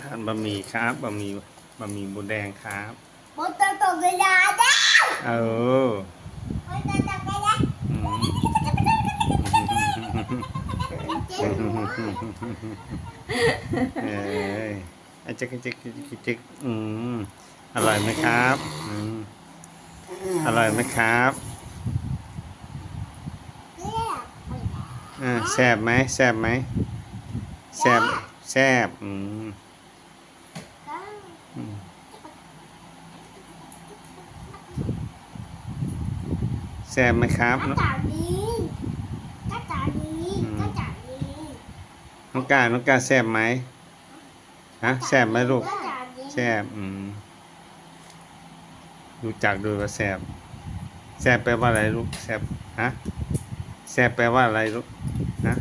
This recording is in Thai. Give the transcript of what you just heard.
ทานบะหมี่ครับบะหมี่บะหมี่หมูแดงครับหมดตัวตกเวลาแล้วเออหมดตัวตกเวลาอืมเจ็บหัวเอ้ยอะจิกจิกจิกจิกจิกอืมอร่อยไหมครับอืมอร่อยไหมครับเรียบอ่าแซ่บไหมแซ่บไหม แซ่บแซ่บอืมอืมแซ่บไหมครับกระจานี้กระจานี้กระจานี้น้องกาน้องกาแซ่บไหมฮะแซ่บไหมลูกกระจานี้แซ่บอืมรู้จักดูว่าแซ่บแซ่บแปลว่าอะไรลูกแซ่บฮะแซ่บแปลว่าอะไรลูก ฮะ